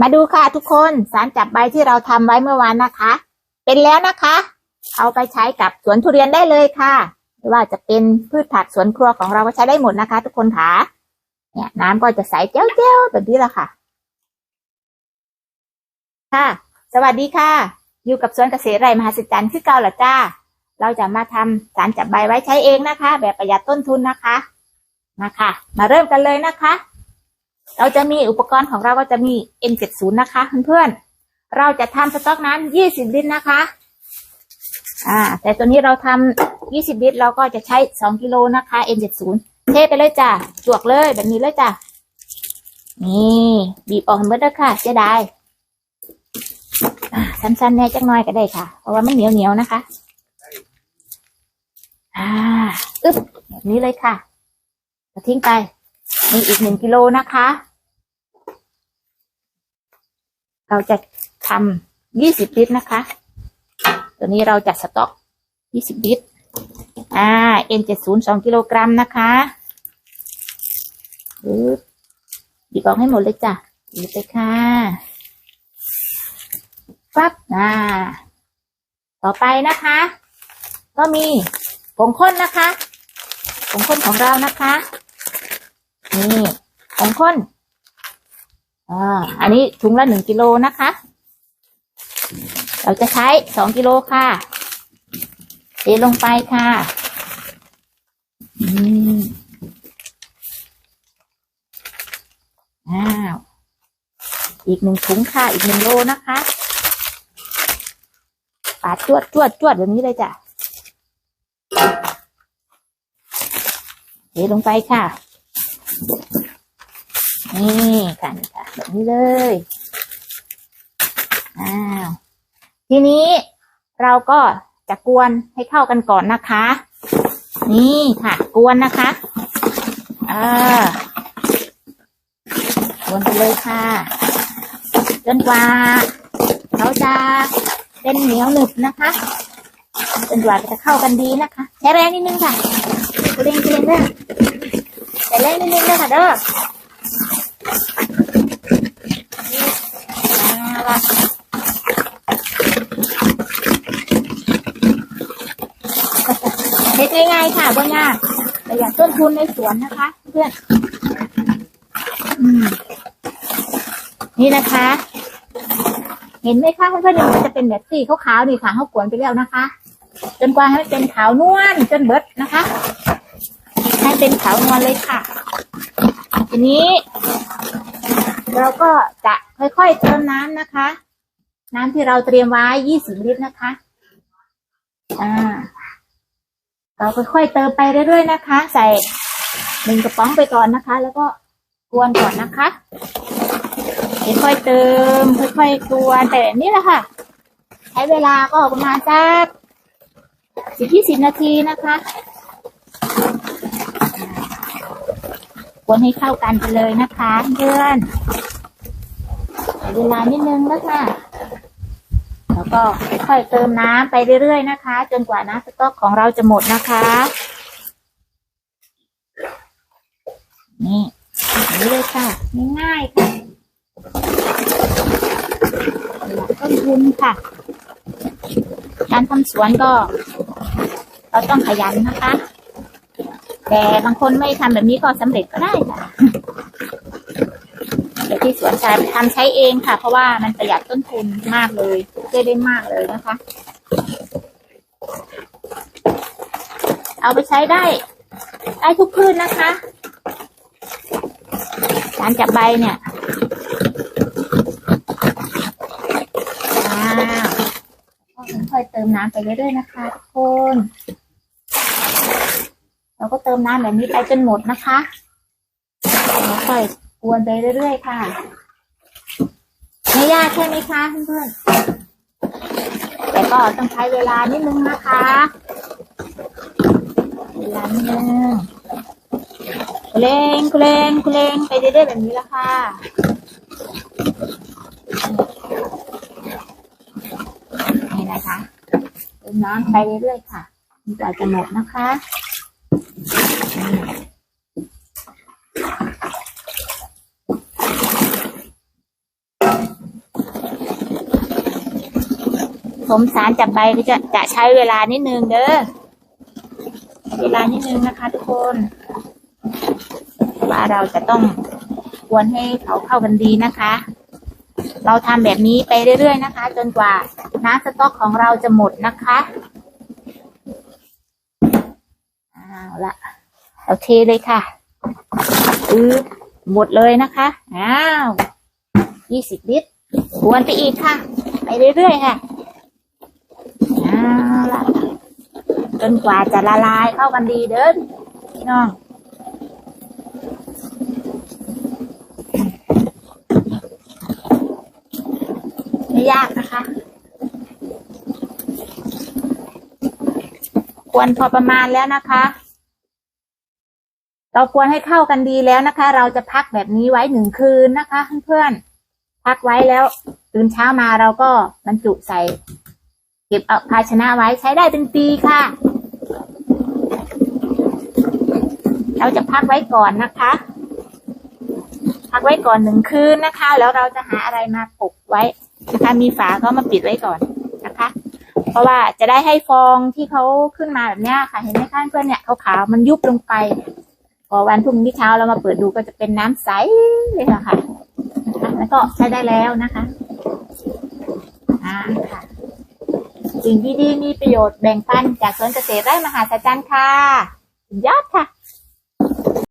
มาดูค่ะทุกคนสารจับใบที่เราทำไว้เมื่อวานนะคะ เป็นแล้วนะคะ เอาไปใช้กับสวนทุเรียนได้เลยค่ะไม่ว่าจะเป็นพืชผักสวนครัวของเราก็ใช้ได้หมดนะคะ ทุกคนค่ะเนี่ยน้ำก็จะใสเจ้าเจ้าๆแบบนี้แหละค่ะ ค่ะ สวัสดีค่ะ อยู่กับสวนเกษตรไร่มหัศจรรย์คือเก่าหรอจ้า เราจะมาทำสารจับใบไว้ใช้เองนะคะ แบบประหยัดต้นทุนนะคะมาค่ะ มาเริ่มกันเลยนะคะ เราจะมีอุปกรณ์ของเราก็จะมี N70 นะคะเพื่อนๆ เราจะทำสต๊อกน้ำ20 ลิตรนะคะ อ่า แต่ตัวนี้เราทำ20 ลิตรเราก็จะใช้ 2 กิโลนะคะ N70 เทไปเลยจ้ะจวกเลยแบบนี้เลยจ้ะ นี่บีบออกหมดแล้วค่ะเสียดายสั้นๆแน่จักน่อยก็ได้ค่ะ เพราะว่ามันเหนียวเหนียวๆนะคะ อ่า อึ๊บแบบนี้เลยค่ะทิ้งไป มีอีกหนึ่งกิโลนะคะ เราจะทำยี่สิบลิตรนะคะ ตัวนี้เราจัดสต็อกยี่สิบลิตร อ่า N เจ็ดศูนย์สองกิโลกรัมนะคะปึ๊บหยิบออกให้หมดเลยจ้ะหยิบไปค่ะปั๊บอ่า ต่อไปนะคะ ก็มีผงข้นนะคะผงข้นของเรานะคะ นี่ของข้นอ่าอันนี้ถุงละหนึ่งกิโลนะคะ เราจะใช้สองกิโลค่ะเทลงไปค่ะอืมอ้าวอีกหนึ่งถุงค่ะ อีกหนึ่งโลนะคะปาดจวดจวดจวดแบบนี้เลยจ้ะเทลงไปค่ะ นี่กันค่ะ แบบนี้เลย อ้าว ทีนี้เราก็จะกวนให้เข้ากันก่อนนะคะ นี่ค่ะ กวนนะคะอ่ากวนไปเลยค่ะ จนกว่าเขาจะเป็นเหนียวหนึบนะคะจนกว่าจะเข้ากันดีนะคะ ใช้แรงนิดนึงค่ะเร่งเร่งเร่งใช้แรงนิดนึงเลยค่ะเด้อ เฮ็ดง่ายๆค่ะบ่ยากประหยัดต้นทุนในสวนนะคะ เพื่อนอืมนี่นะคะ เห็นไหมคะเพื่อนๆมันจะเป็นแบบสีขาวๆนี่ค่ะเขากวนไปแล้วนะคะ จนกว่าให้มันเป็นขาวนวลจนเบิดนะคะ ให้เป็นขาวนวลเลยค่ะ ทีนี้ เราก็จะค่อยๆเติมน้ำนะคะ น้ำที่เราเตรียมไว้ 20 ลิตรนะคะ อ่า เราค่อยๆเติมไปเรื่อยๆนะคะ ใส่หนึ่งกระป๋องไปก่อนนะคะ แล้วก็กวนก่อนนะคะค่อยๆเติม ค่อยๆกวนแต่นี่แหละค่ะ ใช้เวลาก็ประมาณสักสิบยี่สิบนาทีนะคะกวนให้เข้ากันไปเลยนะคะเพื่อน เวลานิดนึงนะคะแล้วก็ค่อยเติมน้ำไปเรื่อยๆนะคะ จนกว่าน้ำสต๊อกของเราจะหมดนะคะ นี่นี้เลยค่ะง่ายๆค่ะต้นทุนค่ะ การทำสวนก็ เราต้องขยันนะคะ แต่บางคนไม่ทำแบบนี้ก็สำเร็จก็ได้ค่ะ ที่สวนจะทำใช้เองค่ะ เพราะว่ามันประหยัดต้นทุนมากเลยช่วยได้มากเลยนะคะ เอาไปใช้ได้ ได้ทุกพืชนนะคะ การจับใบเนี่ยว้าค่อยๆเติมน้ำไปเรื่อยๆนะคะทุกคนเราก็เติมน้ำแบบนี้ไปจนหมดนะคะแล้วค่อย กวนไปเรื่อยๆค่ะ ไม่ยากใช่ไหมคะเพื่อนๆแต่ก็ต้องใช้เวลานิดนึงนะคะเวลานิดนึงคุเลงคุเลงคุเลงไปเรื่อยๆแบบนี้ละค่ะนี่นะคะเติมน้ำไปเรื่อยๆค่ะจนกว่าจะหมดนะคะ ผมสารจับใบก็จะจะใช้เวลานิดนึงเด้อ เวลานิดนึงนะคะทุกคนว่าเราจะต้องกวนให้เขาเข้ากันดีนะคะ เราทำแบบนี้ไปเรื่อยๆนะคะ จนกว่าน้ำสต๊อกของเราจะหมดนะคะเอาละเราเทเลยค่ะอือหมดเลยนะคะ อ้าวยี่สิบลิตรกวนไปอีกค่ะ ไปเรื่อยๆค่ะเอาละ จนกว่าจะละลายเข้ากันดีเด้อพี่น้องไม่ยากนะคะ ควรพอประมาณแล้วนะคะ เราควรให้เข้ากันดีแล้วนะคะ เราจะพักแบบนี้ไว้หนึ่งคืนนะคะเพื่อนๆพักไว้แล้วตื่นเช้ามาเราก็บรรจุใส่เก็บเอาภาชนะไว้ใช้ได้เป็นปีค่ะ เราจะพักไว้ก่อนนะคะ พักไว้ก่อนหนึ่งคืนนะคะ แล้วเราจะหาอะไรมาปกไว้นะคะมีฝาก็มาปิดไว้ก่อนนะคะ เพราะว่าจะได้ให้ฟองที่เขาขึ้นมาแบบนี้ค่ะ เห็นไหมคะเพื่อนเนี่ยขาวๆมันยุบลงไป พอวันพรุ่งนี้เช้าเรามาเปิดดูก็จะเป็นน้ำใสเลยค่ะคะนะคะแล้วก็ใช้ได้แล้วนะคะอ่าค่ะสิ่งดีๆมีประโยชน์แบ่งปันจากสวนเกษตรไร่มหาสัจจันค่ะยอดค่ะ